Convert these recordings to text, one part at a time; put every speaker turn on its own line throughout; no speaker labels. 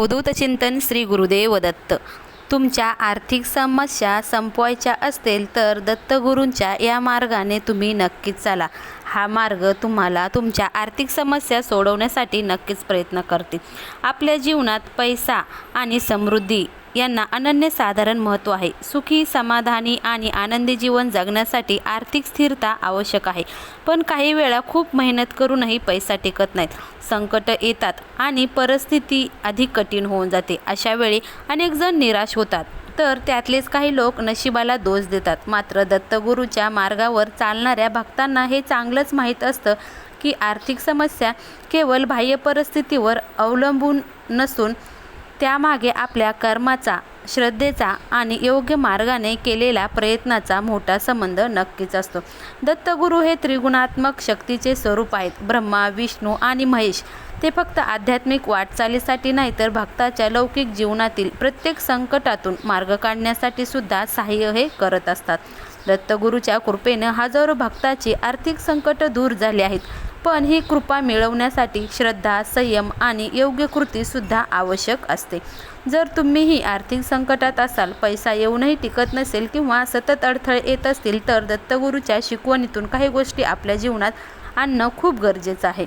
अवधूत चिंतन श्री गुरुदेव दत्त. तुमच्या आर्थिक समस्या संपवायच्या असतील तर दत्तगुरूंच्या या मार्गाने तुम्ही नक्कीच चाला. हा मार्ग तुम्हाला तुमच्या आर्थिक समस्या सोडवण्यासाठी नक्कीच प्रयत्न करतील. आपल्या जीवनात पैसा आणि समृद्धी यांना अनन्यसाधारण महत्त्व आहे. सुखी समाधानी आणि आनंदी जीवन जगण्यासाठी आर्थिक स्थिरता आवश्यक आहे. पण काही वेळा खूप मेहनत करूनही पैसा टिकत नाहीत. संकट येतात आणि परिस्थिती अधिक कठीण होऊन जाते. अशा वेळी अनेक जण निराश होतात. तर त्यातलेच काही लोक नशिबाला दोष देतात. मात्र दत्तगुरूच्या मार्गावर चालणाऱ्या भक्तांना हे चांगलंच माहीत असतं की आर्थिक समस्या केवळ बाह्य परिस्थितीवर अवलंबून नसून त्यामागे आपल्या कर्माचा श्रद्धेचा आणि योग्य मार्गाने केलेल्या प्रयत्नाचा मोठा संबंध नक्कीच असतो. दत्तगुरू हे त्रिगुणात्मक शक्तीचे स्वरूप आहेत. ब्रह्मा विष्णू आणि महेश. ते फक्त आध्यात्मिक वाटचालीसाठी नाही तर भक्ताच्या लौकिक जीवनातील प्रत्येक संकटातून मार्ग काढण्यासाठी सुद्धा सहाय्य हे करत असतात. दत्तगुरूच्या कृपेनं हजारो भक्ताची आर्थिक संकट दूर झाली आहेत. पण ही कृपा मिळवण्यासाठी श्रद्धा संयम आणि योग्य कृतीसुद्धा आवश्यक असते. जर तुम्हीही आर्थिक संकटात असाल पैसा येऊनही टिकत नसेल किंवा सतत अडथळे येत असतील तर दत्तगुरूच्या शिकवणीतून काही गोष्टी आपल्या जीवनात आणणं खूप गरजेचं आहे.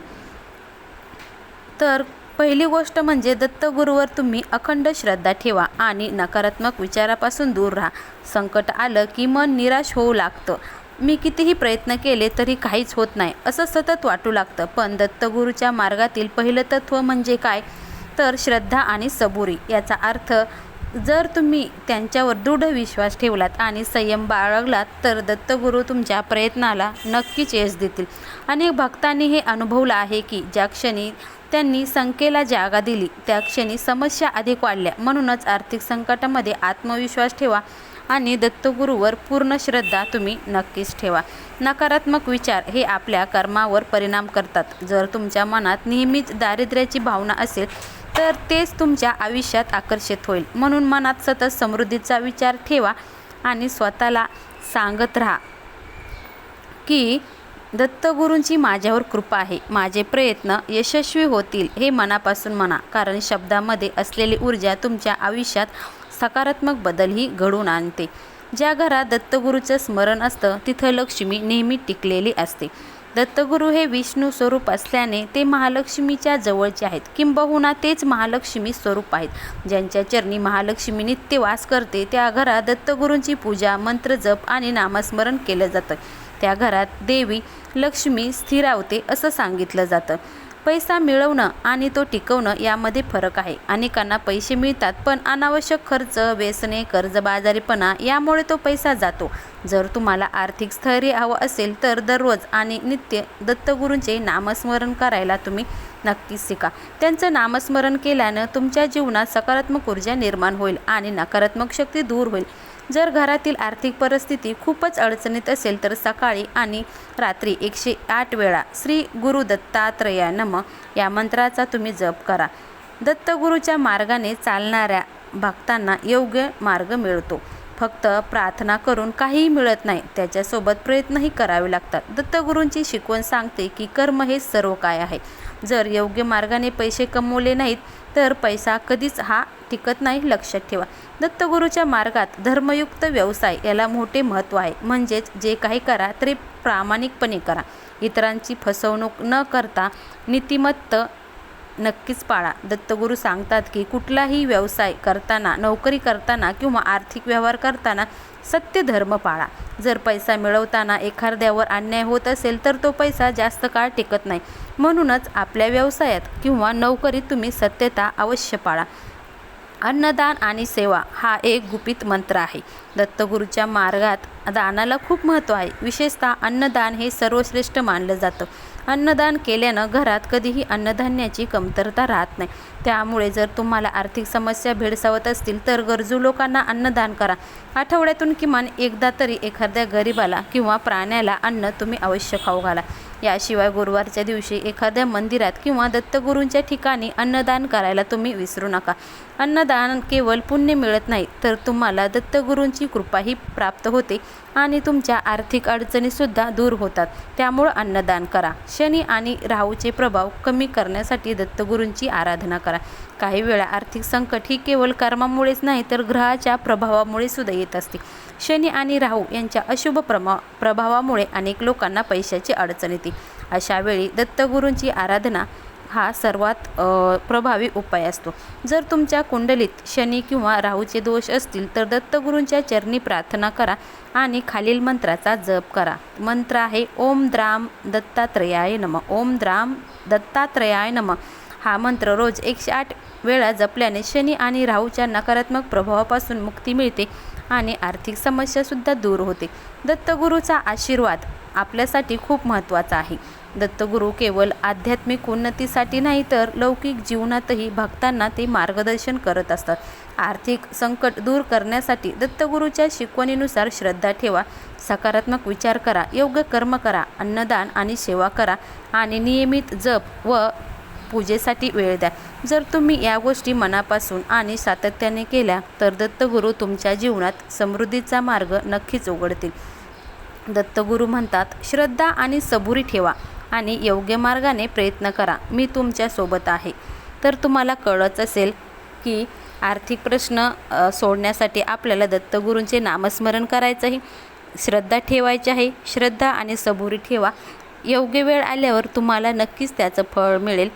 तर पहिली गोष्ट म्हणजे दत्तगुरूवर तुम्ही अखंड श्रद्धा ठेवा आणि नकारात्मक विचारापासून दूर राहा. संकट आलं की मन निराश होऊ लागतं. मी कितीही प्रयत्न केले तरी काहीच होत नाही. असं सतत वाटू लागतं. पण दत्तगुरूच्या मार्गातील पहिलं तत्त्व म्हणजे काय? तर श्रद्धा आणि सबुरी. याचा अर्थ जर तुम्ही त्यांच्यावर दृढ विश्वास ठेवलात आणि संयम बाळगलात तर दत्तगुरू तुमच्या प्रयत्नाला नक्कीच यश देतील. अनेक भक्तांनी हे अनुभवलं आहे की ज्या क्षणी त्यांनी संख्येला जागा दिली त्या क्षणी समस्या अधिक वाढल्या. म्हणूनच आर्थिक संकटामध्ये आत्मविश्वास ठेवा. आणि दत्तगुरूवर पूर्ण श्रद्धा तुम्ही नक्कीच ठेवा. नकारात्मक विचार हे आपल्या कर्मावर परिणाम करतात. जर तुमच्या मनात नेहमीच दारिद्र्याची भावना असेल तर तेच तुमच्या आयुष्यात आकर्षित होईल. म्हणून मनात सतत समृद्धीचा विचार ठेवा आणि स्वतःला सांगत राहा की दत्तगुरूंची माझ्यावर कृपा आहे. माझे प्रयत्न यशस्वी होतील हे मनापासून म्हणा कारण शब्दामध्ये असलेली ऊर्जा तुमच्या आयुष्यात सकारात्मक बदलही घडवून आणते. ज्या घरात दत्तगुरूचं स्मरण असतं तिथं लक्ष्मी नेहमी टिकलेली असते. दत्तगुरू हे विष्णू स्वरूप असल्याने ते महालक्ष्मीच्या जवळचे आहेत. किंबहुना तेच महालक्ष्मी स्वरूप आहेत. ज्यांच्या चरणी महालक्ष्मी नित्य वास करते त्या घरात दत्तगुरूंची पूजा मंत्र जप आणि नामस्मरण केलं जातं. त्या घरात देवी लक्ष्मी स्थिरावते असं सांगितलं जातं. पैसा मिळवणं आणि तो टिकवणं यामध्ये फरक आहे. अनेकांना पैसे मिळतात पण अनावश्यक खर्च व्यसने कर्जबाजारीपणा यामुळे तो पैसा जातो. जर तुम्हाला आर्थिक स्थैर्य हवं असेल तर दररोज आणि नित्य दत्तगुरूंचे नामस्मरण करायला तुम्ही नक्कीच शिका. त्यांचं नामस्मरण केल्यानं तुमच्या जीवनात सकारात्मक ऊर्जा निर्माण होईल आणि नकारात्मक शक्ती दूर होईल. जर घरातील आर्थिक परिस्थिती खूपच अडचणीत असेल तर सकाळी आणि रात्री एकशे आठ वेळा श्री गुरु दत्तात्रया नम या मंत्राचा तुम्ही जप करा. दत्तगुरूच्या मार्गाने चालणाऱ्या भक्तांना योग्य मार्ग मिळतो. फक्त प्रार्थना करून काहीही मिळत नाही त्याच्यासोबत प्रयत्नही करावे लागतात. दत्तगुरूंची शिकवण सांगते की कर्म हे सर्व काय आहे. जर योग्य मार्गाने पैसे कमवले नाहीत तर पैसा कधीच हा टिकत नाही लक्षात ठेवा. दत्तगुरूच्या मार्गात धर्मयुक्त व्यवसाय याला मोठे महत्त्व आहे. म्हणजेच जे काही करा तरी प्रामाणिकपणे करा. इतरांची फसवणूक न करता नीतिमत्त नक्कीच पाळा. दत्तगुरू सांगतात की कुठलाही व्यवसाय करताना नोकरी करताना किंवा आर्थिक व्यवहार करताना सत्य धर्म पाळा. जर पैसा मिळवताना एखाद्यावर अन्याय होत असेल तर तो पैसा जास्त काळ टिकत नाही. म्हणूनच आपल्या व्यवसायात किंवा नोकरीत तुम्ही सत्यता अवश्य पाळा. अन्नदान आणि सेवा हा एक गुपित मंत्र आहे. दत्तगुरूच्या मार्गात दानाला खूप महत्त्व आहे. विशेषतः अन्नदान हे सर्वश्रेष्ठ मानलं जातं. अन्नदान केल्यानं घरात कधीही अन्नधान्याची कमतरता राहत नाही. त्यामुळे जर तुम्हाला आर्थिक समस्या भेडसावत असतील तर गरजू लोकांना अन्नदान करा. आठवड्यातून किमान एकदा तरी एखाद्या गरिबाला किंवा प्राण्याला अन्न तुम्ही अवश्य खाऊ घाला. याशिवाय गुरुवारच्या दिवशी एखाद्या मंदिरात किंवा दत्तगुरूंच्या ठिकाणी अन्नदान करायला तुम्ही विसरू नका. अन्नदान केवळ पुण्य मिळत नाही तर तुम्हाला दत्तगुरूंची कृपाही प्राप्त होते आणि तुमच्या आर्थिक अडचणीसुद्धा दूर होतात. त्यामुळं अन्नदान करा. शनी आणि राहूचे प्रभाव कमी करण्यासाठी दत्तगुरूंची आराधना करा. काही वेळा आर्थिक संकट ही केवळ कर्मामुळेच नाही तर ग्रहाच्या प्रभावामुळे सुद्धा येत असते. शनी आणि राहू यांच्या अशुभ प्रमा प्रभावामुळे अनेक लोकांना पैशाची अडचण येते. अशावेळी दत्तगुरूंची आराधना हा सर्वात प्रभावी उपाय असतो. जर तुमच्या कुंडलीत शनी किंवा राहूचे दोष असतील तर दत्तगुरूंच्या चरणी प्रार्थना करा आणि खालील मंत्राचा जप करा. मंत्र आहे ओम द्राम दत्तात्रयाय नम. ओम द्राम दत्तात्रयाय नम. हा मंत्र रोज एकशे आठ वेळा जपल्याने शनी आणि राहूच्या नकारात्मक प्रभावापासून मुक्ती मिळते. आणि आर्थिक समस्यासुद्धा दूर होते. दत्तगुरूचा आशीर्वाद आपल्यासाठी खूप महत्त्वाचा आहे. दत्तगुरू केवळ आध्यात्मिक उन्नतीसाठी नाही तर लौकिक जीवनातही भक्तांना ते मार्गदर्शन करत असतात. आर्थिक संकट दूर करण्यासाठी दत्तगुरूच्या शिकवणीनुसार श्रद्धा ठेवा सकारात्मक विचार करा योग्य कर्म करा अन्नदान आणि सेवा करा आणि नियमित जप व पूजेसाठी वेळ द्या. जर तुम्ही या गोष्टी मनापासून आणि सातत्याने केल्या तर दत्तगुरू तुमच्या जीवनात समृद्धीचा मार्ग नक्कीच उघडतील. दत्तगुरू म्हणतात श्रद्धा आणि सबुरी ठेवा आणि योग्य मार्गाने प्रयत्न करा. मी तुमच्यासोबत आहे. तर तुम्हाला कळत असेल की आर्थिक प्रश्न सोडण्यासाठी आपल्याला दत्तगुरूंचे नामस्मरण करायचं आहे श्रद्धा ठेवायची आहे. श्रद्धा आणि सबुरी ठेवा. योग्य वेळ आल्यावर तुम्हाला नक्कीच त्याचं फळ मिळेल.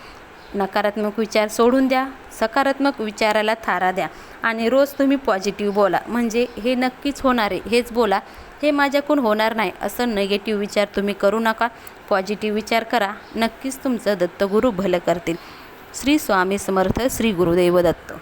नकारात्मक विचार सोडून द्या सकारात्मक विचाराला थारा द्या आणि रोज तुम्ही पॉझिटिव्ह बोला. म्हणजे हे नक्कीच होणार आहे. हेच बोला हे माझ्याकडून होणार नाही असं नेगेटिव्ह विचार तुम्ही करू नका. पॉझिटिव्ह विचार करा. नक्कीच तुमचं दत्तगुरू भलं करतील. श्री स्वामी समर्थ श्री गुरुदेव दत्त.